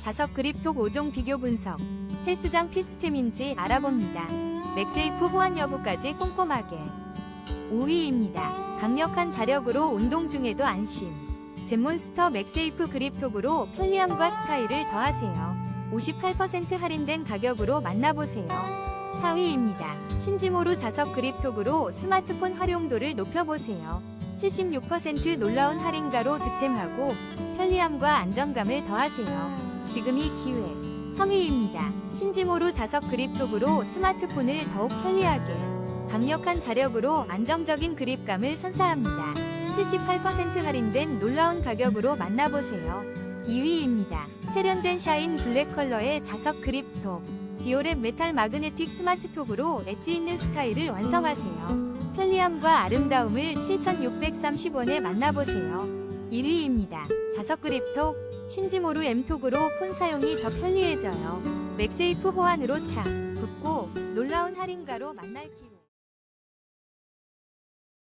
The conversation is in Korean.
자석 그립톡 5종 비교 분석. 헬스장 필수템인지 알아봅니다. 맥세이프 호환 여부까지 꼼꼼하게. 5위입니다. 강력한 자력으로 운동 중에도 안심. 젠몬스터 맥세이프 그립톡으로 편리함과 스타일을 더하세요. 58% 할인된 가격으로 만나보세요. 4위입니다. 신지모루 자석 그립톡으로 스마트폰 활용도를 높여보세요. 76% 놀라운 할인가로 득템하고 편리함과 안정감을 더하세요. 지금이 기회. 3위입니다. 신지모루 자석 그립톡으로 스마트폰을 더욱 편리하게 강력한 자력으로 안정적인 그립감을 선사합니다. 78% 할인된 놀라운 가격으로 만나보세요. 2위입니다. 세련된 샤인 블랙 컬러의 자석 그립톡. 디오랩 메탈 마그네틱 스마트톡으로 엣지 있는 스타일을 완성하세요. 편리함과 아름다움을 7,630원에 만나보세요. 1위입니다. 자석 그립톡. 신지모루 M톡으로 폰 사용이 더 편리해져요. 맥세이프 호환으로 착, 붙고 놀라운 할인가로 만날 기회.